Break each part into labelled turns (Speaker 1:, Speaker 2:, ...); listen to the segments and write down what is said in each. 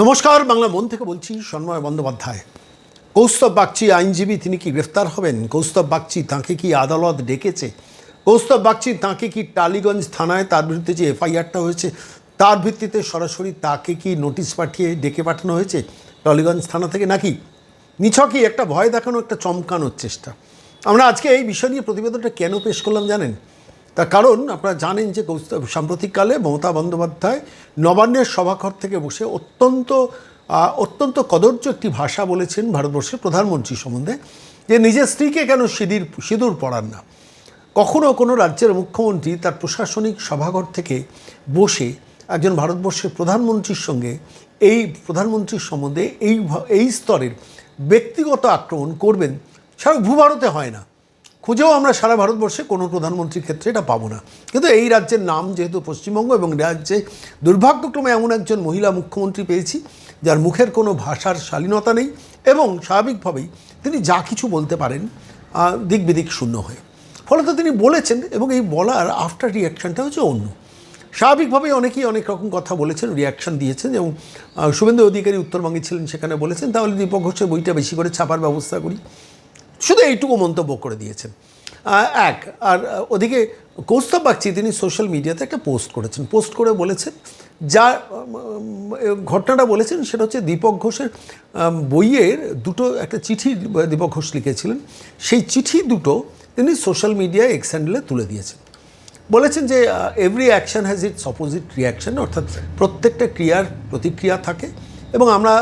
Speaker 1: নমস্কার, বাংলা মন থেকে বলছি সন্ময় বন্দ্যোপাধ্যায়। কৌস্তব বাগচি আইনজীবী তিনি কি গ্রেফতার হবেন? কৌস্তব বাগচি তাঁকে কি আদালত ডেকেছে? কৌস্তব বাগচি তাঁকে কি টালিগঞ্জ থানায় তার বিরুদ্ধে যে এফআইআরটা হয়েছে, তার ভিত্তিতে সরাসরি তাকে কি নোটিশ পাঠিয়ে ডেকে পাঠানো হয়েছে টালিগঞ্জ থানা থেকে নাকি? নিছকই একটা ভয় দেখানো একটা চমকানোর চেষ্টা। আমরা আজকে এই বিষয় নিয়ে প্রতিবেদনটা কেন পেশ করলাম জানেন? তার কারণ আপনারা জানেন যে সাম্প্রতিককালে মমতা বন্দ্যোপাধ্যায় নবান্নের সভাঘর থেকে বসে অত্যন্ত অত্যন্ত কদর্য একটি ভাষা বলেছেন ভারতবর্ষের প্রধানমন্ত্রী সম্বন্ধে, যে নিজের স্ত্রীকে কেন সিঁদির সিঁদুর পড়ান না? কখনও কোনো রাজ্যের মুখ্যমন্ত্রী তার প্রশাসনিক সভাঘর থেকে বসে একজন ভারতবর্ষের প্রধানমন্ত্রীর সঙ্গে এই প্রধানমন্ত্রীর সম্বন্ধে এই এই স্তরের ব্যক্তিগত আক্রমণ করবেন সারা ভূভারতে হয় না। খুঁজেও আমরা সারা ভারতবর্ষে কোনো প্রধানমন্ত্রীর ক্ষেত্রে এটা পাবো না। কিন্তু এই রাজ্যের নাম যেহেতু পশ্চিমবঙ্গ এবং রাজ্যে দুর্ভাগ্যক্রমে এমন একজন মহিলা মুখ্যমন্ত্রী পেয়েছি, যার মুখের কোনো ভাষার শালীনতা নেই এবং স্বাভাবিকভাবেই তিনি যা কিছু বলতে পারেন দিক বিদিক শূন্য হয়ে। ফলত তিনি বলেছেন এবং এই বলার আফটার রিয়াকশানটা হচ্ছে অন্য। স্বাভাবিকভাবেই অনেকেই অনেক রকম কথা বলেছেন রিয়াকশন দিয়েছেন এবং শুভেন্দু অধিকারী উত্তরবঙ্গে ছিলেন সেখানে বলেছেন, তাহলে দীপক ঘোষের বইটা বেশি করে ছাপার ব্যবস্থা করি। শুধু এইটুকু মন্তব্য করে দিয়েছেন। এক, আর ওদিকে কৌস্তব বাগচি, তিনি সোশ্যাল মিডিয়াতে একটা পোস্ট করেছেন। পোস্ট করে বলেছেন, যা ঘটনাটা বলেছেন, সেটা হচ্ছে দীপক ঘোষের বইয়ের দুটো একটা চিঠি দীপক ঘোষ লিখেছিলেন। সেই চিঠি দুটো তিনি সোশ্যাল মিডিয়ায় এক্স হ্যান্ডেলে তুলে দিয়েছেন। বলেছেন যে every action has its opposite reaction অর্থাৎ প্রত্যেকটা ক্রিয়ার প্রতিক্রিয়া থাকে। এবং আমরা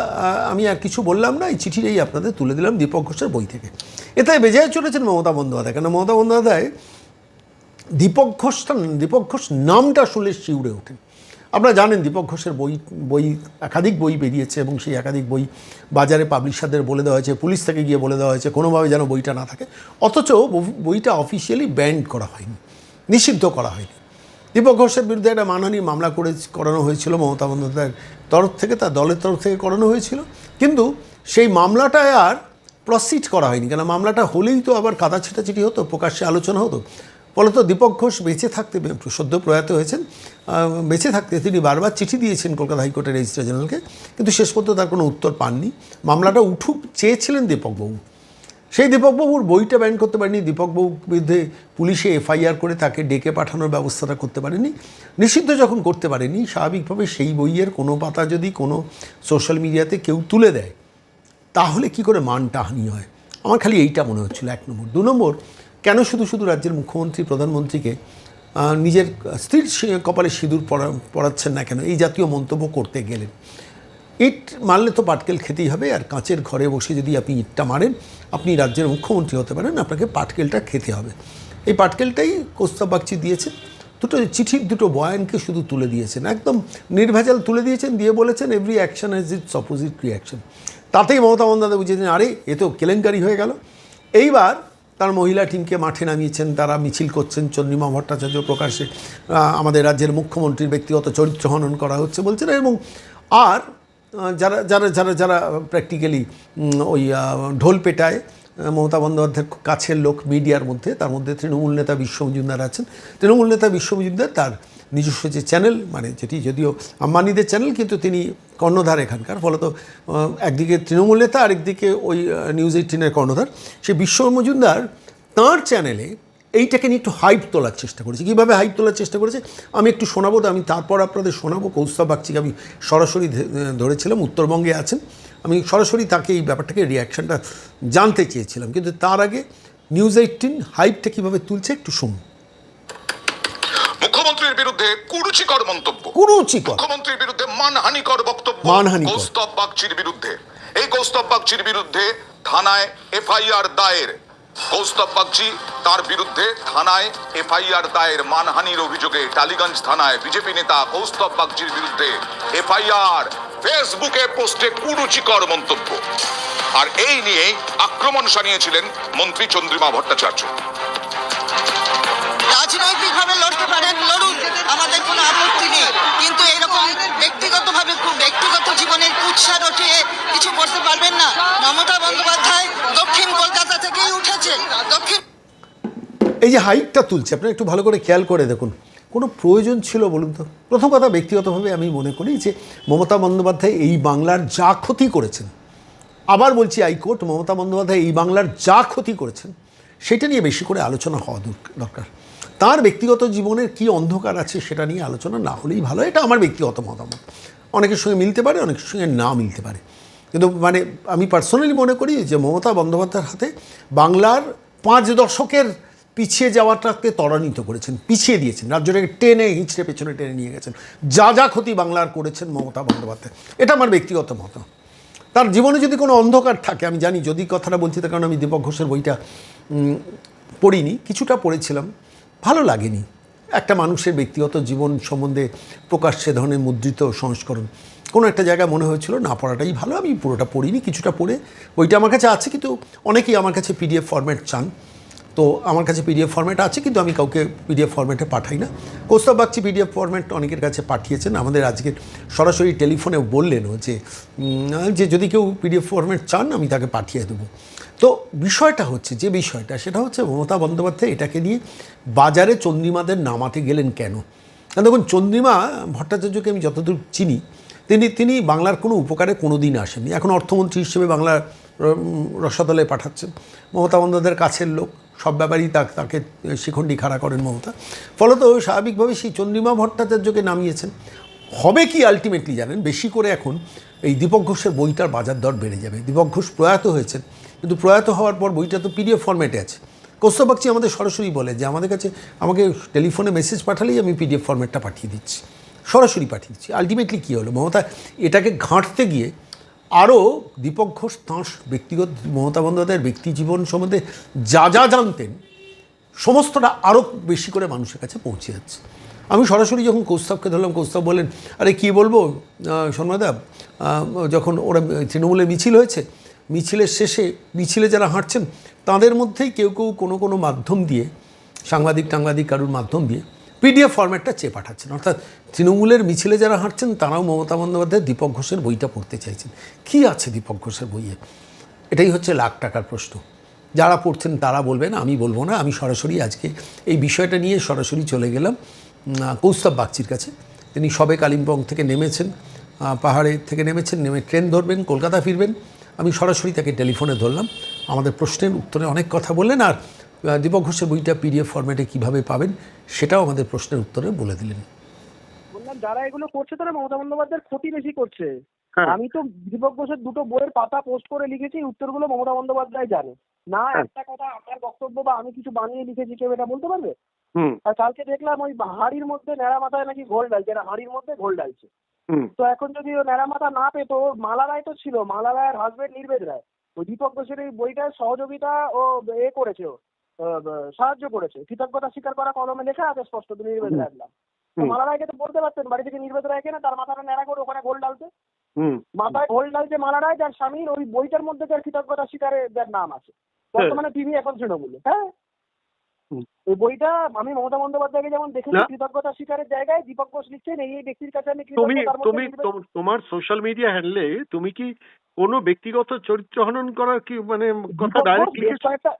Speaker 1: আমি আর কিছু বললাম না, এই চিঠির এই আপনাদের তুলে দিলাম দীপক ঘোষের বই থেকে। এতে বেজায় চলেছেন মমতা বন্দ্যোপাধ্যায়। কেন মমতা বন্দ্যোপাধ্যায় দীপক ঘোষটা, দীপক ঘোষ নামটা শুনলে শিউরে ওঠেন। আপনারা জানেন দীপক ঘোষের বই বই, একাধিক বই বেরিয়েছে এবং সেই একাধিক বই বাজারে পাবলিশারদের বলে দেওয়া হয়েছে, পুলিশ থেকে গিয়ে বলে দেওয়া হয়েছে, কোনোভাবে যেন বইটা না থাকে। অথচ বইটা অফিসিয়ালি ব্যান্ড করা হয়নি, নিষিদ্ধ করা হয়নি। দীপক ঘোষের বিরুদ্ধে একটা মানহানি মামলা করে করানো হয়েছিল মমতা বন্দ্যোপাধ্যায়ের তরফ থেকে, তার দলের তরফ থেকে করানো হয়েছিল। কিন্তু সেই মামলাটায় আর প্রসিড করা হয়নি কেন মামলাটা হলেই তো আবার কাদা ছেটাছিটি হতো, প্রকাশ্যে আলোচনা হতো। ফলত দীপক ঘোষ বেঁচে থাকতে সদ্য প্রয়াত হয়েছেন। বেঁচে থাকতে তিনি বারবার চিঠি দিয়েছেন কলকাতা হাইকোর্টের রেজিস্ট্রার জেনারেলকে, কিন্তু শেষ পর্যন্ত তার কোনো উত্তর পাননি। মামলাটা উঠুক চেয়েছিলেন দীপকবাবু সেই দীপকবাবুর বইটা ব্যান করতে পারেনি। দীপকবাবুর বিরুদ্ধে পুলিশে এফআইআর করে তাকে ডেকে পাঠানোর ব্যবস্থাটা করতে পারেনি। নিষিদ্ধ যখন করতে পারেনি, স্বাভাবিকভাবে সেই বইয়ের কোনো পাতা যদি কোনো সোশ্যাল মিডিয়াতে কেউ তুলে দেয়, তাহলে কি করে মানটা হানি হয়? আমার খালি এইটা মনে হচ্ছিল, এক নম্বর। দু নম্বর, কেন শুধু শুধু রাজ্যের মুখ্যমন্ত্রী, প্রধানমন্ত্রীকে নিজের স্ত্রীর কপালে সিঁদুর পড়া পড়াচ্ছেন না কেন? এই জাতীয় মন্তব্য করতে গেলেন। ইট মারলে তো পাটকেল খেতেই হবে আর কাঁচের ঘরে বসে যদি আপনি ইটটা মারেন আপনি রাজ্যের মুখ্যমন্ত্রী হতে পারেন আপনাকে পাটকেলটা খেতে হবে। এই পাটকেলটাই কোস্তা বাগচি দিয়েছেন। দুটো চিঠির দুটো বয়ানকে শুধু তুলে দিয়েছেন। একদম নির্ভেজাল তুলে দিয়েছেন দিয়ে বলেছেন every action has its opposite reaction তাতেই মমতা বন্দ্যোপাধ্যায় বুঝেছেন আরে এ তো কেলেঙ্কারি হয়ে গেল। এইবার তার মহিলা টিমকে মাঠে নামিয়েছেন তারা মিছিল করছেন চন্দ্রিমা ভট্টাচার্য প্রকাশ্যে আহ, আমাদের রাজ্যের মুখ্যমন্ত্রীর ব্যক্তিগত চরিত্র হনন করা হচ্ছে বলছেন এবং আর যারা যারা যারা যারা প্র্যাকটিক্যালি ওই ঢোল পেটায় মমতা বন্দ্যোপাধ্যায়ের কাছের লোক মিডিয়ার মধ্যে, তার মধ্যে তৃণমূল নেতা বিশ্ব মজুমদার আছেন। তৃণমূল নেতা বিশ্ব মজুমদার তার নিজস্ব যে চ্যানেল মানে যেটি যদিও আম্বানিদের চ্যানেল কিন্তু তিনি কর্ণধার এখানকার। ফলত একদিকে তৃণমূল নেতা, আরেকদিকে ওই নিউজ এইটিনের কর্ণধার। সে বিশ্ব মজুমদার তাঁর চ্যানেলে এইটাকে নিয়ে একটু হাইপ তোলার চেষ্টা করেছি। কীভাবে হাইপ তোলার চেষ্টা করেছে? আমি একটু শোনাবো তো আমি তারপর আপনাদের শোনাবো। কৌস্তব বাগচিকে আমি সরাসরি ধরেছিলাম উত্তরবঙ্গে আছেন। আমি সরাসরি তাকে এই ব্যাপারটাকে রিয়াকশনটা জানতে চেয়েছিলাম। কিন্তু তার আগে নিউজ এইটিন হাইপটা কীভাবে তুলছে একটু শুনুন।
Speaker 2: মুখ্যমন্ত্রীর বিরুদ্ধে কুরুচিকর মন্তব্য।
Speaker 1: কুরুচিকর।
Speaker 2: মুখ্যমন্ত্রীর বিরুদ্ধে মানহানিকর বক্তব্য।
Speaker 1: মানহানিকর।
Speaker 2: কৌস্তব বাগচির বিরুদ্ধে। এই কৌস্তব বাগচির বিরুদ্ধে থানায় এফআইআর দায়ের। কৌস্তব বাগচি তার বিরুদ্ধে থানায় এফআইআর দায়ের মানহানির অভিযোগে টালিগঞ্জ থানায় বিজেপি নেতা কৌস্তব বাগচির বিরুদ্ধে এফআইআর ফেসবুকে পোস্টে কুরুচিকর মন্তব্য। আর এই নিয়েই আক্রমণ সানিয়েছিলেন মন্ত্রী চন্দ্রিমা ভট্টাচার্য।
Speaker 3: রাজনৈতিকভাবে লড়তে পারেন, লড়ুন। আমাদের কোনো আপত্তি নেই। কিন্তু এরকম ব্যক্তিগতভাবে, ব্যক্তিগত জীবনের কুৎসা রটিয়ে কিছু করতে পারবেন না মমতা বন্দ্যোপাধ্যায় দক্ষিণ কলকাতা থেকেই উঠেছে দক্ষিণ
Speaker 1: এই যে হাইপটা তুলছে আপনি একটু ভালো করে খেয়াল করে দেখুন। কোনো প্রয়োজন ছিল বলুন তো? প্রথম কথা ব্যক্তিগতভাবে আমি মনে করি যে মমতা বন্দ্যোপাধ্যায় এই বাংলার যা ক্ষতি করেছেন, আবার বলছি হাইকোর্ট মমতা বন্দ্যোপাধ্যায় এই বাংলার যা ক্ষতি করেছেন, সেটা নিয়ে বেশি করে আলোচনা হওয়া দর- দরকার। তার ব্যক্তিগত জীবনের কি অন্ধকার আছে সেটা নিয়ে আলোচনা না হলেই ভালো, এটা আমার ব্যক্তিগত মতামত। অনেকের সঙ্গে মিলতে পারে, অনেকের সঙ্গে না মিলতে পারে। কিন্তু মানে আমি পার্সোনালি মনে করি যে মমতা বন্দ্যোপাধ্যায়ের হাতে বাংলার পাঁচ দশকের পিছিয়ে যাওয়াটাকে ত্বরান্বিত করেছেন, পিছিয়ে দিয়েছেন। রাজ্যটাকে টেনে, হিঁচড়ে পেছনে টেনে নিয়ে গেছেন। যা যা ক্ষতি বাংলার করেছেন মমতা বন্দ্যোপাধ্যায়। এটা আমার ব্যক্তিগত মত তার জীবনে যদি কোনো অন্ধকার থাকে, আমি জানি, যদি কথাটা বলছি তার কারণ আমি দীপক ঘোষের বইটা পড়িনি, কিছুটা পড়েছিলাম। ভালো লাগেনি। একটা মানুষের ব্যক্তিগত জীবন সম্বন্ধে প্রকাশ্যে ধরনের মুদ্রিত সংস্করণ। কোনো একটা জায়গায় মনে হয়েছিল, না, পড়াটাই ভালো। আমি পুরোটা পড়িনি, কিছুটা পড়ে বইটা আমার কাছে আছে, কিন্তু অনেকেই আমার কাছে পিডিএফ ফরম্যাট চান। তো আমার কাছে পিডিএফ ফরম্যাট আছে, কিন্তু আমি কাউকে পিডিএফ ফরম্যাটে পাঠাই না। কৌস্তব বাগচি পিডিএফ ফরম্যাট অনেকের কাছে পাঠিয়েছেন। আমাদের আজকে সরাসরি টেলিফোনে বললেনও যে যে যদি কেউ পিডিএফ ফরম্যাট চান, আমি তাকে পাঠিয়ে দেবো। তো বিষয়টা হচ্ছে, যে বিষয়টা, সেটা হচ্ছে মমতা বন্দ্যোপাধ্যায় এটাকে নিয়ে বাজারে চন্দ্রিমাদের নামাতে গেলেন কেন? দেখুন, চন্দ্রিমা ভট্টাচার্যকে আমি যতদূর চিনি, তিনি তিনি বাংলার কোনো উপকারে কোনো দিন আসেননি। এখন অর্থমন্ত্রী হিসেবে বাংলার রসাতলে পাঠাচ্ছেন। মমতা বন্দ্যোপাধ্যায়ের কাছের লোক। সব ব্যাপারেই তাকে শিখণ্ডী খাড়া করেন মমতা। ফলত স্বাভাবিকভাবে সেই চন্দ্রিমা ভট্টাচার্যকে নামিয়েছেন। হবে কি আলটিমেটলি জানেন? বেশি করে এখন এই দীপক ঘোষের বইটার বাজার দর বেড়ে যাবে। দীপক ঘোষ প্রয়াত হয়েছেন, কিন্তু প্রয়াত হওয়ার পর বইটা তো পিডিএফ ফরম্যাটে আছে। কৌস্তব বাগচি আমাদের সরাসরি বলে যে, আমাদের কাছে আমাকে টেলিফোনে মেসেজ পাঠালেই আমি পিডিএফ ফরম্যাটটা পাঠিয়ে দিচ্ছি। সরাসরি পাঠিয়ে দিচ্ছি। আলটিমেটলি কী হলো? মমতা এটাকে ঘাঁটতে গিয়ে আরও দীপক ঘোষ, তাঁর ব্যক্তিগত, মমতা বন্দ্যোপাধ্যায়ের ব্যক্তি জীবন সম্বন্ধে যা যা জানতেন, সমস্তটা আরও বেশি করে মানুষের কাছে পৌঁছে যাচ্ছে। আমি সরাসরি যখন কৌস্তবকে ধরলাম, কৌস্তব বলেন আরে, কী বলব সন্ময়দা? যখন ওরা তৃণমূলে মিছিল হয়েছে, মিছিলের শেষে মিছিলে যারা হাঁটছেন, তাদের মধ্যেই কেউ কেউ কোনো কোনো মাধ্যম দিয়ে সাংবাদিক টাংবাদিক কারুর মাধ্যম দিয়ে পিডিএফ ফরম্যাটটা চেয়ে পাঠাচ্ছেন। অর্থাৎ তৃণমূলের মিছিলে যারা হাঁটছেন, তারাও মমতা বন্দ্যোপাধ্যায় দীপক ঘোষের বইটা পড়তে চাইছেন। কী আছে দীপক ঘোষের বইয়ে? এটাই হচ্ছে লাখ টাকার প্রশ্ন। যারা পড়ছেন তারা বলবেন, আমি বলব না, আমি সরাসরি আজকে এই বিষয়টা নিয়ে সরাসরি চলে গেলাম কৌস্তব বাগচির কাছে। তিনি সবে কালিম্পং থেকে নেমেছেন পাহাড়ে থেকে নেমেছেন, নেমে ট্রেন ধরবেন, কলকাতা ফিরবেন। আমি সরাসরি তাকে টেলিফোনে ধরলাম। আমাদের প্রশ্নের উত্তরে অনেক কথা বললেন আর দীপক ঘোষের বইটা পিডিএফ ফরম্যাটে কীভাবে পাবেন সেটাও আমাদের প্রশ্নের উত্তরে বলে দিলেন।
Speaker 4: বললাম যারা এগুলো করছে তারা মমতা বন্দ্যোপাধ্যায়ের ক্ষতি বেশি করছে।
Speaker 5: হ্যাঁ।
Speaker 4: আমি তো দীপক ঘোষের দুটো বইয়ের পাতা পোস্ট করে লিখেছি উত্তরগুলো মমতা বন্দ্যোপাধ্যায় জানে। না
Speaker 5: হ্যাঁ।
Speaker 4: একটা কথা আমার বক্তব্য বা আমি কিছু বানিয়ে লিখেছি কেউ এটা বলতে পারবে?
Speaker 5: হুম।
Speaker 4: আর কালকে দেখলাম ওই হাড়ির মধ্যে ন্যাড়া মাথায় নাকি ঘোল ডালছে এটা হাড়ির মধ্যে ঘোল ডালছে
Speaker 5: হুম।
Speaker 4: তো এখন যদি ও ন্যাড়া মাথা না পেতো মালা রায় তো ছিল মালা রায়ের হাজবেন্ড নির্বেদ রায়। ওই দীপক ঘোষের এই বইটার সহযোগিতা ও এ করেছে ও। সাহায্য করেছে। কৃতজ্ঞতা স্বীকার করা কলমে লেখা আছে স্পষ্ট তো নির্বেদ
Speaker 5: রাখলাম
Speaker 4: মালা রায়কে তো বলতে পারতেন বাড়ি থেকে নির্বেদ রায়কে কেনা তার মাথাটা ন্যাড়া করে ওখানে গোল ডালতে। মাথায় গোল ডালতে মালা রায় তার স্বামীর ওই বইটার মধ্যে তার কৃতজ্ঞতা স্বীকারে যার নাম আছে। বর্তমানে টিভি এখন তৃণমূলে হ্যাঁ? ওই বইটা আমি মমতা বন্দ্যোপাধ্যায়কে যেমন দেখেছি। কৃতজ্ঞতা স্বীকারের জায়গায় দীপক ঘোষ লিখছেন এই এই ব্যক্তির কাছে আমি
Speaker 5: তুমি তুমি তোমার সোশ্যাল মিডিয়া হ্যান্ডলে তুমি কি কোনো ব্যক্তিগত চরিত্র হনন করার কি মানে কথা ডাইরেক্ট
Speaker 4: কয়েকটা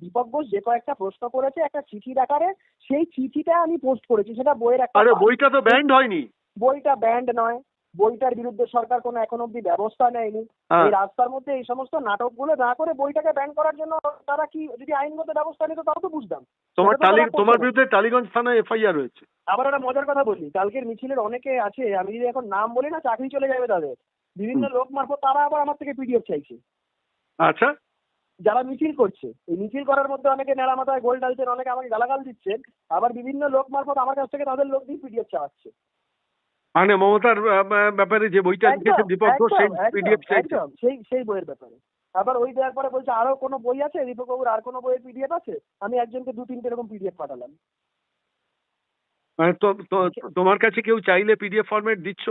Speaker 4: দীপক ঘোষ যে কয়েকটা প্রশ্ন করেছে একটা চিঠির আকারে সেই চিঠিটা আমি পোস্ট করেছি সেটা বইয়ের একটা
Speaker 5: আরে বইটা তো ব্যান্ড হয়নি।
Speaker 4: বইটা ব্যান্ড নয়। বইটার বিরুদ্ধে সরকার কোনো এখন অব্দি ব্যবস্থা নেয়নি।
Speaker 5: হ্যাঁ।
Speaker 4: এই রাস্তার মধ্যে এই সমস্ত নাটকগুলো না করে বইটাকে ব্যান করার জন্য তারা কি যদি আইনগত ব্যবস্থা নিত তাও তো বুঝতাম।
Speaker 5: তোমার তোমার বিরুদ্ধে টালিগঞ্জ থানায় এফআইআর হয়েছে
Speaker 4: আবার একটা মজার কথা বলি কালকের মিছিলের অনেকে আছে আমি যদি এখন নাম বলি না চাকরি চলে যাবে তাদের। বিভিন্ন লোক মারফত তারা আবার আমার থেকে পিডিএফ চাইছে।
Speaker 5: আচ্ছা।
Speaker 4: যারা মিছিল করছে এই মিছিল করার মধ্যে অনেকে নেড়া মাথায় গোল ডালছেন অনেকে আমাকে গালাগাল দিচ্ছেন আবার বিভিন্ন লোক মারফত আমার কাছ থেকে তাদের লোক দিয়ে পিডিএফ চাওয়াচ্ছে।
Speaker 5: মানে মমতার ব্যাপারে যে বইটা
Speaker 4: লিখেছেন
Speaker 5: লিখেছে দীপক ঘোষ সেই পিডিএফ চাইছে
Speaker 4: সেই সেই বইয়ের ব্যাপারে। আবার ওই দেওয়ার পরে বলছে আরও কোনো বই আছে? দীপক বাবুর আর কোনো বইয়ের পিডিএফ আছে? আমি একজনকে দু তিনটে এরকম পিডিএফ পাঠালাম।
Speaker 5: মানে তো- তো- তোমার কাছে কেউ চাইলে পিডিএফ ফরম্যাট দিচ্ছ?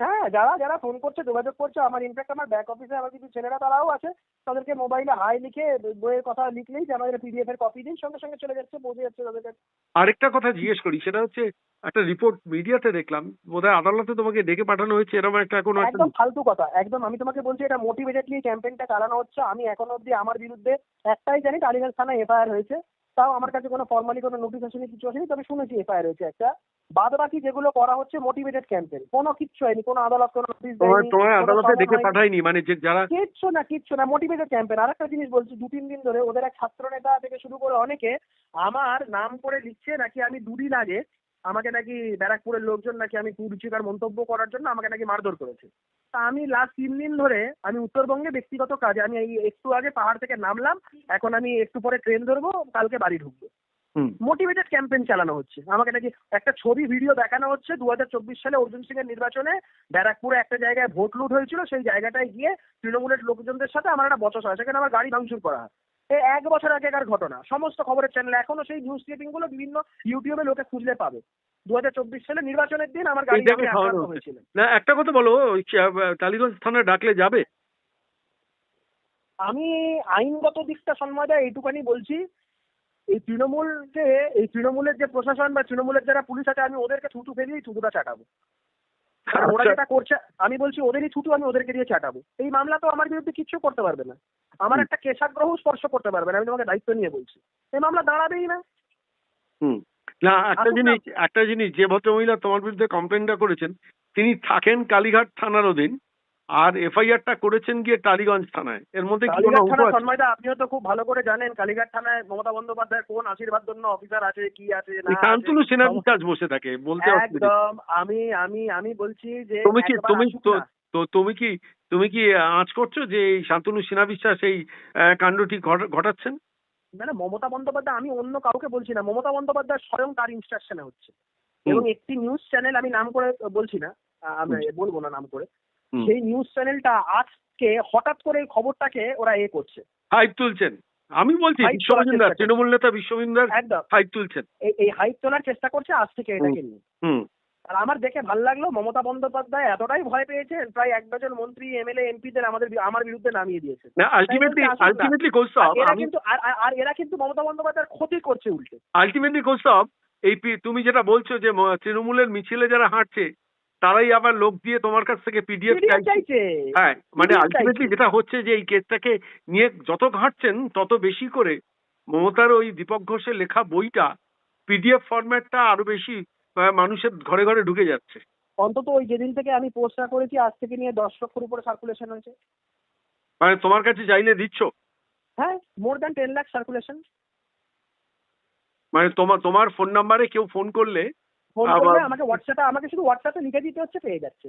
Speaker 4: হ্যাঁ যারা যারা ফোন করছে যোগাযোগ করছে আমার ইনফ্যাক্ট আমার ব্যাক অফিসে আমার কিছু ছেলেরা তারাও আছে তাদেরকে মোবাইলে হাই লিখে বইয়ের কথা লিখলেই যে আমাদের পিডিএফ এর কপি দিন সঙ্গে সঙ্গে চলে যাচ্ছে পৌঁছে যাচ্ছে তাদের কাছে।
Speaker 5: আরেকটা কথা জিজ্ঞেস করি সেটা হচ্ছে একটা রিপোর্ট মিডিয়াতে দেখলাম বোধহয় আদালতে তোমাকে ডেকে পাঠানো হয়েছে এরকম একটা কোনো একটা
Speaker 4: একদম ফালতু কথা একদম আমি তোমাকে বলছি এটা মোটিভেটেডলি ক্যাম্পেইনটা চালানো হচ্ছে আমি এখন অবধি আমার বিরুদ্ধে একটাই জানি টালিগঞ্জ থানায় এফআইআর হয়েছে। তাও আমার কাছে কোনো ফর্মালি কোনো নোটিশ আসেনি কিছু আসেনি তবে শুনেছি এফআইআর হয়েছে একটা। বাদ বাকি যেগুলো করা হচ্ছে মোটিভেটেড ক্যাম্পেন কোনো কিচ্ছু হয়নি কোনো আদালত কোনো নোটিশ দেয়নি
Speaker 5: তোমার আদালতে
Speaker 4: দেখে
Speaker 5: ডেকে পাঠায়নি মানে যে যারা
Speaker 4: কিচ্ছু না কিচ্ছু না মোটিভেটেড ক্যাম্পেন আর একটা জিনিস বলছি দু তিন দিন ধরে ওদের এক ছাত্র নেতা থেকে শুরু করে অনেকে আমার নাম করে লিখছে নাকি আমি দুদিন আগে আমাকে নাকি ব্যারাকপুরের লোকজন নাকি আমি কুরুচিকার মন্তব্য করার জন্য আমাকে নাকি মারধর করেছে। তা আমি লাস্ট তিন দিন ধরে আমি উত্তরবঙ্গে ব্যক্তিগত কাজে আমি এই একটু আগে পাহাড় থেকে নামলাম এখন আমি একটু পরে ট্রেন ধরবো কালকে বাড়ি ঢুকবো।
Speaker 5: হুম।
Speaker 4: মোটিভেটেড ক্যাম্পেইন চালানো হচ্ছে। আমাকে নাকি একটা ছবি ভিডিও দেখানো হচ্ছে দু হাজার চব্বিশ সালে অর্জুন সিং এর নির্বাচনে ব্যারাকপুরে একটা জায়গায় ভোট লুট হয়েছিল সেই জায়গাটায় গিয়ে তৃণমূলের লোকজনদের সাথে আমার একটা বচসা হয় সেখানে আমার গাড়ি ভাঙচুর করা হয়। এক বছর আগেকার ঘটনা। সমস্ত খবরের চ্যানেল এখনও সেই নিউজ ক্লিপিংগুলো বিভিন্ন ইউটিউবে লোকে খুঁজলে পাবে। দু সালে নির্বাচনের দিন আমার গাড়ি
Speaker 5: এইটাকে
Speaker 4: ভাঙে
Speaker 5: খাওয়ানো
Speaker 4: আক্রান্ত
Speaker 5: হচ্ছে।
Speaker 4: হয়েছিল।
Speaker 5: না একটা কথা বলো টালিগঞ্জ থানায় ডাকলে যাবে?
Speaker 4: আমি আইনগত দিকটা সন্ময় দা এইটুখানি বলছি। এই তৃণমূলকে এই তৃণমূলের যে প্রশাসন বা তৃণমূলের যারা পুলিশ আছে আমি ওদেরকে থুতু ফেলিয়েই থুতুটা চাটাবো। কারণ ওরা
Speaker 5: আচ্ছা।
Speaker 4: যেটা করছে আমি বলছি ওদেরই ছুটু আমি ওদেরকে দিয়ে চাটাবো। এই মামলা তো আমার বিরুদ্ধে কিচ্ছু করতে পারবে না। আমার একটা কেশাগ্রহ স্পর্শ করতে পারবে না আমি তোমাকে দায়িত্ব নিয়ে বলছি। এই মামলা দাঁড়াবেই না।
Speaker 5: হুম। না একটা জিনিস একটা জিনিস যে ভদ্রমহিলা তোমার বিরুদ্ধে কমপ্লেনটা করেছেন তিনি থাকেন কালীঘাট থানার অধীন। আর এফআইআরটা করেছেন গিয়ে টালিগঞ্জ থানায়। এর মধ্যে কি কোনো অঙ্ক আছে?
Speaker 4: আপনিও তো খুব ভালো করে জানেন কালীঘাট থানায় মমতা বন্দ্যোপাধ্যায়ের কোন আশীর্বাদ জন্য অফিসার আছে কি আছে না।
Speaker 5: শান্তনু সেনা
Speaker 4: সমস্ত-
Speaker 5: বিকাশ বসে থাকে বলতে
Speaker 4: একদম আমি আমি আমি বলছি যে
Speaker 5: তুমি কি তুমি তো তো তুমি কি তুমি কি আঁচ করছ যে এই শান্তনু সেনা বিশ্বাস এই কাণ্ডটি ঘট- ঘটাচ্ছেন?
Speaker 4: না না মমতা বন্দ্যোপাধ্যায় আমি অন্য কাউকে বলছি না। মমতা বন্দ্যোপাধ্যায় স্বয়ং তার ইনস্ট্রাকশনে হচ্ছে। এবং একটি নিউজ চ্যানেল আমি নাম করে বলছি না আমি বলব না নাম করে। সেই নিউজ চ্যানেলটা আজকে হঠাৎ করে এই খবরটাকে ওরা এ করছে।
Speaker 5: হাইপ তুলছেন। আমি বলছি
Speaker 4: করছে।
Speaker 5: তৃণমূল নেতা বিশ্ববিন্দার
Speaker 4: একদম।
Speaker 5: হাইপ তুলছেন।
Speaker 4: এই হাইপ তোলার চেষ্টা করছে আজ থেকে এটাকে নিয়ে। আর আমার দেখে ভালো লাগল মমতা বন্দ্যোপাধ্যায় এতটাই ভয় পেয়েছেন প্রায় এক ডজন মন্ত্রী এমএলএ এমপিদের আমাদের আমার বিরুদ্ধে নামিয়ে দিয়েছে।
Speaker 5: না আলটিমেটলি। আলটিমেটলি কৌস্তব
Speaker 4: এরা কিন্তু আর এরা কিন্তু মমতা বন্দ্যোপাধ্যায়ের ক্ষতি করছে উল্টে।
Speaker 5: আলটিমেটলি কৌস্তব এই তুমি যেটা বলছো যে তৃণমূলের মিছিলে যারা হাঁটছে তারাই আবার লোক দিয়ে তোমার কাছ থেকে পিডিএফ চাইছে। হ্যাঁ মানে আলটিমেটলি যেটা হচ্ছে যে এই কেসটাকে নিয়ে যত ঘাঁটছেন তত বেশি করে মমতার ওই দীপক ঘোষের লেখা বইটা পিডিএফ ফরম্যাটটা আরও বেশি মানুষের ঘরে ঘরে ঢুকে যাচ্ছে।
Speaker 4: অন্তত ওই যেদিন থেকে আমি পোস্টটা করেছি আজ থেকে নিয়ে দশ লক্ষর উপরে সার্কুলেশন হয়েছে।
Speaker 5: মানে তোমার কাছে চাইলে দিচ্ছ?
Speaker 4: হ্যাঁ more than ten lakh circulation
Speaker 5: মানে তোমার তোমার ফোন নাম্বারে কেউ ফোন করলে
Speaker 4: ফোন করলে আমাকে হোয়াটসঅ্যাপে আমাকে শুধু হোয়াটসঅ্যাপে লিখে দিতে হচ্ছে পেয়ে যাচ্ছে।